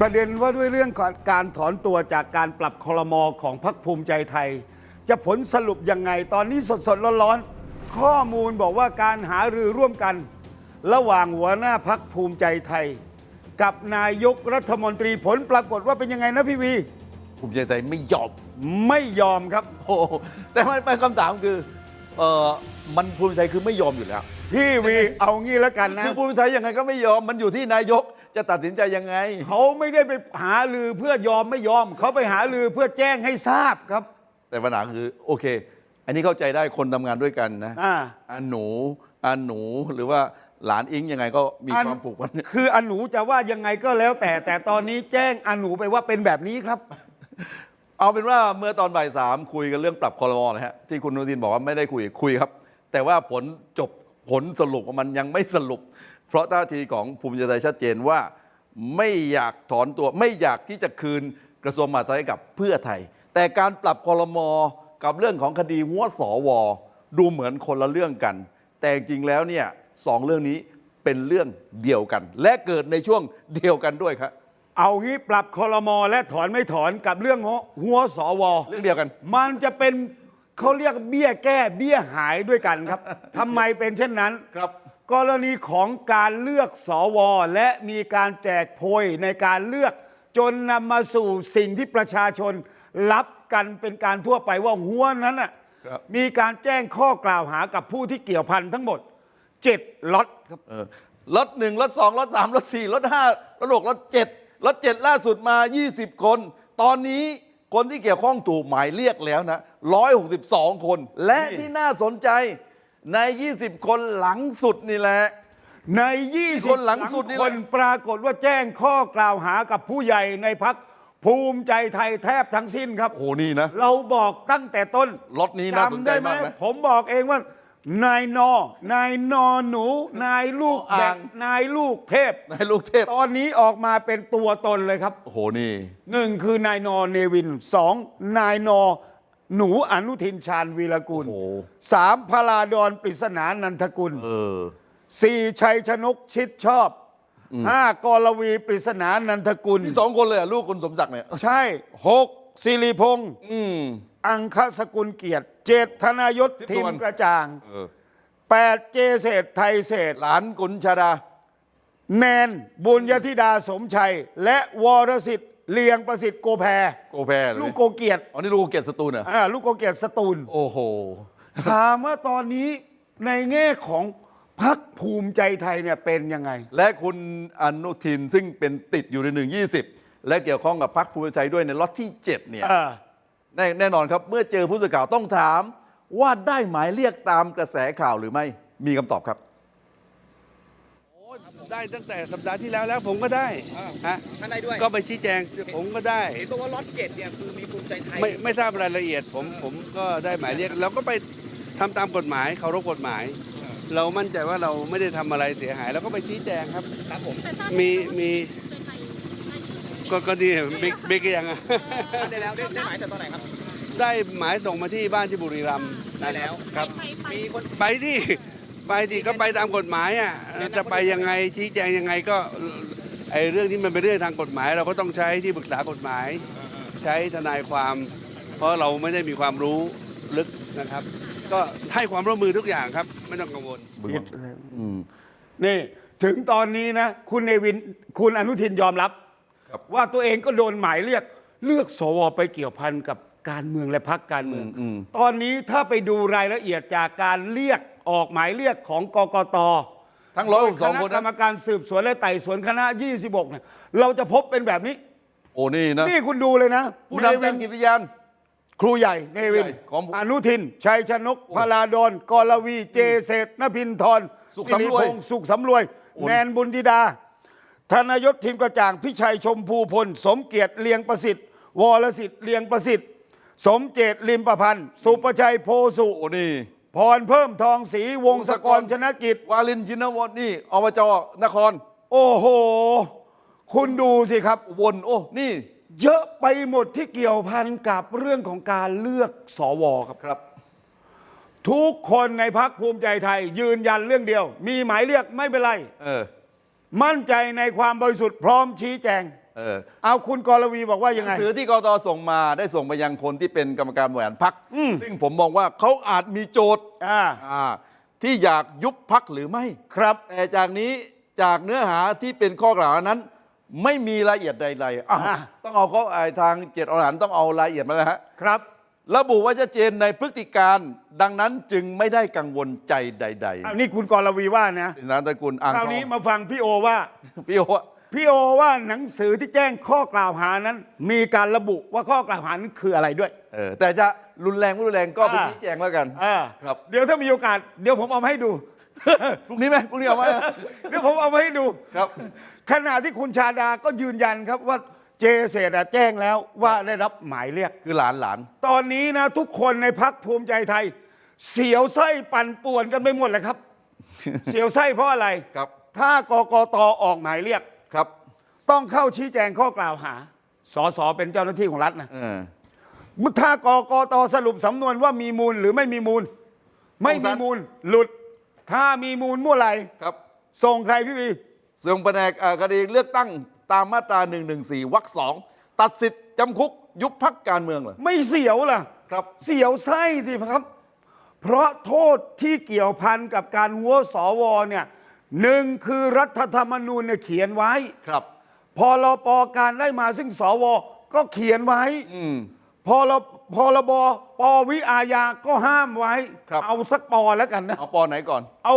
ประเด็นว่าด้วยเรื่องของการถอนตัวจากการปรับคอรมอของพรรคภูมิใจไทย จะผลสรุปยังไงตอนนี้สดสดๆร้อนๆ ข้อมูลบอกว่าการหารือร่วมกัน ระหว่างหัวหน้าพักภูมิใจไทย กับนายกรัฐมนตรีผลปรากฏว่าเป็นยังไงนะพี่วี ภูมิใจไทยไม่ยอมไม่ยอมครับโอ้โหแต่มันเป็นคำถามคือเออมันภูมิใจไทยคือไม่ยอมอยู่แล้วพี่วีเอางี้แล้วกันนะคือภูมิใจไทยยังไงก็ไม่ยอมมันอยู่ที่นายก จะตัดสินใจยังไง เขาไม่ได้ไปหาลือเพื่อยอมไม่ยอม เขาไปหาลือเพื่อแจ้งให้ทราบครับ แต่ปัญหาคือโอเค อันนี้เข้าใจได้คนทำงานด้วยกันนะอ่า อันหนูอันหนูหรือว่าหลานอิงยังไงก็มีความผูกพัน คืออนูจะว่ายังไงก็แล้วแต่แต่ตอนนี้แจ้งอนูไปว่าเป็นแบบนี้ครับ เอาเป็นว่าเมื่อตอนบ่ายสามคุยกันเรื่องปรับคอรมอนะฮะที่คุณอนุทินบอกว่าไม่ได้คุยคุยครับ แต่ว่าผลจบผลสรุปมันยังไม่สรุป เพราะท่าทีของภูมิใจไทยชัดเจนว่า ไม่อยากถอนตัวไม่อยากที่จะคืนกระทรวงมหาดไทยให้กับเพื่อไทย แต่การปรับคอรมอกับเรื่องของคดีหัวสวดูเหมือนคนละเรื่องกัน แต่จริงๆแล้วเนี่ยสองเรื่องนี้เป็นเรื่องเดียวกัน และเกิดในช่วงเดียวกันด้วยครับ เอางี้ปรับคอรมอและถอนไม่ถอนกับเรื่องหัวสวเรื่องเดียวกัน มันจะเป็นเขาเรียกเบี้ยแก้เบี้ยหายด้วยกันครับ ทำไมเป็นเช่นนั้นครับ กรณีของการเลือกสวและมีการแจกโพยในการเลือก จนนำมาสู่สิ่งที่ประชาชนรับกันเป็นการทั่วไปว่าหัวนั้นน่ะครับมีการแจ้งข้อกล่าวหากับผู้ที่เกี่ยวพันทั้งหมด7ล็อตครับเออรถหนึ่งรถสองรถสามรถสี่รถห้ารถหกรถเจ็ดรถเจ็ดล่าสุดมา 20 คน ตอนนี้คนที่เกี่ยวข้องถูกหมายเรียกแล้วนะ162 คน และนี่ที่น่าสนใจ ใน 20 คนหลังสุดนี่แหละ ใน 20คนหลังสุดนี่คแหละ นปรากฏว่าแจ้งข้อกล่าวหากับผู้ใหญ่ในพักภูมิใจไทยแทบทั้งสิ้นครับ โอ้โหนี่นะ เราบอกตั้งแต่ต้นรถนี้น่าสนใจจำได้ไหมากนะผมบอกเองว่า นายนอ นายนอหนู นายลูกอ่างแบกนายลูกเทพ นายลูกเทพ ตอนนี้ออกมาเป็นตัวตนเลยครับ โอ้โหนี่ หนึ่งคือนายนอเนวินสองนายนอ หนูอนุทินชาญวีรกุลโอ้โหสามพลาดอนปริศนานันทกุลเออสี่ชัยชนกชิดชอบห้ากรวีปริศนานันทกุลนี่สองคนเลยอะลูกคุณสมศักดิ์เนี่ยใช่หกสิริพงษ์อืมอังคสกุลเกียรติเจ็ดธนายศทิทิพมวรรณกระจ่างเออแปดเจเศษไทยเศษหลานกุลชาดาแนนบุญยธิดาสมชัย และวรสิทธิ์ เลียงประสิทธิ์โกแพรโกแพรเลยลูกโกเกียรติอ๋อนี่ลูกเกียรติสตูลเหรออ่าลูกโกเกียรติสตูล โอ้โห ถามว่าตอนนี้ในแง่ของพักภูมิใจไทยเนี่ยเป็นยังไง และคุณอนุทินซึ่งเป็นติดอยู่ในหนึ่งยี่สิบและเกี่ยวข้องกับพรรคภูมิใจไทยด้วยในล็อตที่7เนี่ยเออแน่แน่นอนครับเมื่อเจอผู้สื่อข่าวต้องถามว่าได้หมายเรียกตามกระแสข่าวหรือไม่มีคำตอบครับ ได้ตั้งแต่สัปดาห์ที่แล้วแล้วผมก็ได้ฮะท่านได้ด้วยก็ไปชี้แจงผมก็ได้เห็นบอกว่าล็อตเจ็ดเนี่ยคือมีภูมิใจไทยไม่ไม่ทราบรายละเอียดผมผมก็ได้หมายเรียกเราก็ไปทำตามกฎหมายเคารพกฎหมาย เรามั่นใจว่าเราไม่ได้ทำอะไรเสียหายเราก็ไปชี้แจงครับครับผมมีมีก็ก็ดีบิ๊กบิ๊กยังอะท่านได้แล้วได้ได้หมายจากตอนไหนครับ ได้หมายส่งมาที่บ้านที่บุรีรัมย์ได้แล้วครับมีคนไปที่ ไปที่ก็ไปตามกฎหมายอะจะไปยังไงชี้แจงยังไงก็ไอเรื่องที่มันเป็นเรื่องทางกฎหมาย เราก็ต้องใช้ที่ปรึกษากฎหมาย ใช้ทนายความ เพราะเราไม่ได้มีความรู้ลึกนะครับ ก็ให้ความร่วมมือทุกอย่างครับ ไม่ต้องกังวลอืมนี่ถึงตอนนี้นะ คุณเนวินคุณอนุทินยอมรับครับ ว่าตัวเองก็โดนหมายเรียก เลือกสวไปเกี่ยวพันกับการเมืองและพักการเมืองอืมตอนนี้ถ้าไปดูรายละเอียดจากการเรียก ออกหมายเรียกของกกตทั้งร้อยหกสองณะคนกรรมนะการสืบสวนและไต่สวนคณะ 26เนี่ยเราจะพบเป็นแบบนี้ โอ้นี่นะนี่คุณดูเลยนะผู้นำทางจิตวิญญาณครูใหญ่เนวินใหญ่ของอนุทิน ชัยชนกพลาดอนกรวีเจเศษนพินทรสุขสำรวยริพงษ์สุขสำรวยโอ้แนนบุญธิดา ธนายศทีมกระจ่าง พิชัยชมพูพล สมเกียรติเลียงประสิทธิ์ วรสิทธิ์เลียงประสิทธิ์ สมเจตลิมประพันธ์ สุประชัยโพสุโอ้นี่ พรเพิ่มทองศรีวงศกรชนกิจ วาลินชินวรนี่อบจนคร โอ้โห คุณดูสิครับอุบลโอ้ นี่ เยอะไปหมดที่เกี่ยวพันกับเรื่องของการเลือกสวครับครับ ทุกคนในพักภูมิใจไทย ยืนยันเรื่องเดียว มีหมายเรียกไม่เป็นไร เออ มั่นใจในความบริสุทธิ์พร้อมชี้แจง เออเอาคุณกรวีบอกว่ายังหไง นังสือที่กตส่งมาได้ส่งไปยังคนที่เป็นกรรมการบริหารพัก อืม ซึ่งผมมองว่าเขาอาจมีโจทย์อ่าอ่าที่อยากยุบพักหรือไม่ ครับ แต่จากนี้จากเนื้อหาที่เป็นข้อกล่าวหานั้น ไม่มีรายละเอียดใดๆอ้าวอะ ต้องเอาเขาไอ้ทางเจตอรหันต์ต้องเอารายละเอียดมาแล้วฮะ ครับ ระบุว่าชัดเจนในพฤติการดังนั้นจึงไม่ได้กังวลใจใดเอานี่คุณกรวีว่านะๆสินสารตระกูลอ่างคราวทอนี้งมาฟังพี่โอว่า พี่โอว่า พี่โอว่าหนังสือที่แจ้งข้อกล่าวหานั้น มีการระบุว่าข้อกล่าวหานั้นคืออะไรด้วย เออแต่จะรุนแรงไม่รุนแรงก็ไปอ่า ชี้แจงแล้วกัน อ่าครับ เดี๋ยวถ้ามีโอกาส เดี๋ยวผมเอามาให้ดู พรุ่งนี้ไหมพรุ่งนี้เอาไหม เดี๋ยวผมเอามาให้ดู ครับ ขณะที่คุณชาดาก็ยืนยันครับว่าเจเสดแจ้งแล้วว่าได้รับหมายเรียก คือหลานหลานตอนนี้นะทุกคนในพักภูมิใจไทย เสียวไส้ปั่นป่วนกันไปหมดเลยครับ เสียวไส้เพราะอะไร ครับ ถ้ากกตออกหมายเรียก ครับต้องเข้าชี้แจงข้อกล่าวหา สสเป็นเจ้าหน้าที่ของรัฐนะเออ ถ้ากกตสรุปสำนวนว่ามีมูลหรือไม่มีมูล ไม่มีมูลหลุด ถ้ามีมูลเมื่อไหร่ครับส่งใครพี่วีส่งแผนกอ่าคดีเลือกตั้งตามมาตรา 114วรรคสองตัดสิทธิ์จำคุกยุบพักการเมืองเหรอไม่เสียวล่ะ ครับ เสียวไส้สิครับ เพราะโทษที่เกี่ยวพันกับการหัวสวเนี่ย หนึ่งคือรัฐธรรมนูญเนี่ยเขียนไว้ครับพอรปการได้มาซึ่งสวก็เขียนไว้อืมพอรพรบปวิอาญาก็ห้ามไว้ครับเอาสักปอแล้วกันนะเอาปอไหนก่อน เอา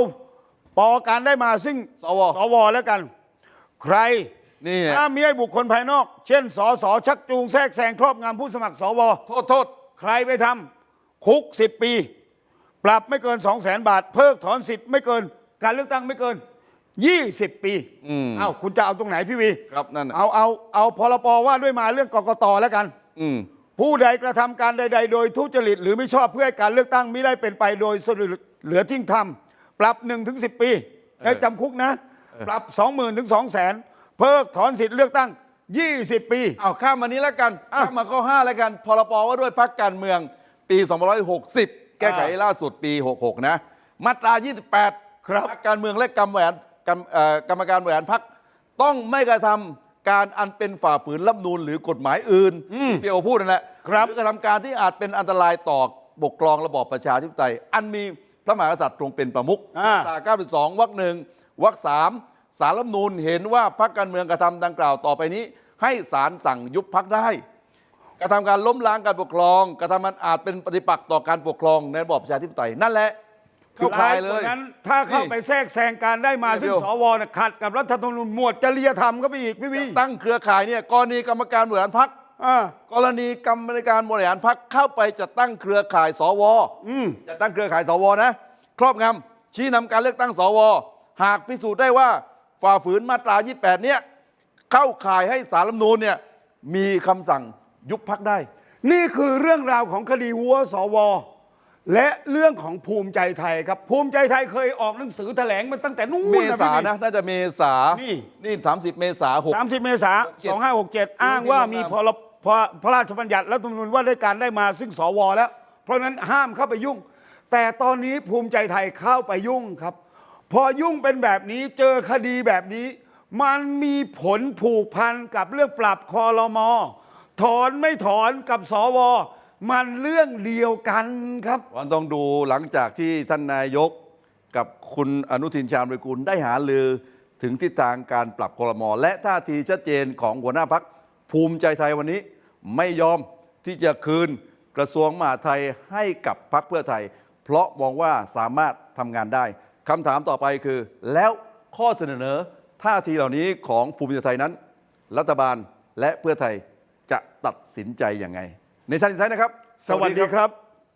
ปอการได้มาซึ่งสวสวแล้วกัน ใครนี่ไงถ้ามีให้บุคคลภายนอก เช่นสสชักจูงแทรกแซงครอบงำผู้สมัครสวโทษโทษใครไปทำคุก10ปี ปรับไม่เกิน2 0 0แสนบาท เพิกถอนสิทธิ์ไม่เกิน การเลือกตั้งไม่เกิน 20 ปีอืม เอ้าคุณจะเอาตรงไหนพี่วีครับนั่นน่ะเอาเอาเอาพรปว่าด้วยมาเรื่องกกตแล้วกัน อืม ผู้ใดกระทำการใด ๆ โดยทุจริตหรือไม่ชอบเพื่อให้การเลือกตั้งไม่ได้เป็นไปโดยสรุปเหลือทิ้งทำปรับ1นถึงสิปีให้จำคุกนะ ปรับ 20,000ถึง2 0 0 0 0 0 เพิกถอนสิทธิ์เลือกตั้ง 20 ปี เอาข้ามมานี้แล้วกันอะข้ามมาข้อ5แล้วกันพรปว่าด้วยพักการเมืองปี2560 แก้ไขอ่าล่าสุดปี 66 นะ มาตรา 28 ครับ พรรคการเมืองและกรรมบริหารกรรมเอ่อกรรมการบริหารพักต้องไม่กระทำการอันเป็นฝ่าฝืนรัฐธรรมนูญหรือกฎหมายอื่นที่พี่โอพูดนั่นแหละครับ หรือกระทำการที่อาจเป็นอันตรายต่อปกครองระบอบประชาธิปไตย อันมีพระมหากษัตริย์ทรงเป็นประมุขอ่า มาตรา92วรรคหนึ่งวรรคสามสารรัฐธรรมนูญเห็นว่าพรรคการเมืองกระทำดังกล่าวต่อไปนี้ ให้ศาลสั่งยุบพักได้ กระทำการล้มล้างการปกครอง กระทำมันอาจเป็นปฏิปักษ์ต่อการปกครองในระบอบประชาธิปไตยนั่นแหละ เข้าข่ายเลร้ยกว่านั้น ถ้าเข้าไปแทรกแซงการได้มานี่ซึ่งเดียวสวน่ะขัดกับรัฐธรรมนูญหมวดจริยธรรมก็ไปอีกพี่วีตั้งเครือข่ายเนี่ยกรณีกรรมการบริหารพักอ่ากรณีกรรมการบริหารพักเข้าไปจะตั้งเครือข่ายสวจะตั้งเครือข่ายสวนะ ครอบงำชี้นำการเลือกตั้งสว หากพิสูจน์ได้ว่าฝ่าฝืนมาตรา 28 เนี่ยเข้าข่ายให้สารรัฐธรรมนูญเนี่ยมีคำสั่งยุบพักได้ นี่คือเรื่องราวของคดีวัวสว และเรื่องของภูมิใจไทยครับ ภูมิใจไทยเคยออกหนังสือแถลงมันตั้งแต่นู่นเมนะษาพี่วีนะน่าจะเมษานี่นี่ 30 เมษาหก30เมษายน2567อ้างว่ามีพรพพระราชบัญญัติรัฐธรรมนูญว่าด้วยการได้มาซึ่งสวแล้ว เพราะฉะนั้นห้ามเข้าไปยุ่ง แต่ตอนนี้ภูมิใจไทยเข้าไปยุ่งครับ พอยุ่งเป็นแบบนี้เจอคดีแบบนี้ มันมีผลผูกพันกับเรื่องปรับคอรมอถอนไม่ถอนกับสว มันเรื่องเดียวกันครับวันต้องดูหลังจากที่ท่านนายกกับคุณอนุทินชาญวิรกุลได้หาลือ ถึงทิศทางการปรับครมและท่าทีชัดเจนของหัวหน้าพักภูมิใจไทยวันนี้ ไม่ยอมที่จะคืนกระทรวงมหาดไทยให้กับพักเพื่อไทย เพราะมองว่าสามารถทำงานได้คำถามต่อไปคือ แล้วข้อเสนอท่าทีเหล่านี้ของภูมิใจไทยนั้น รัฐบาลและเพื่อไทยจะตัดสินใจอยังไง ในชั้นสินไซนะครับ สวัสดีครับ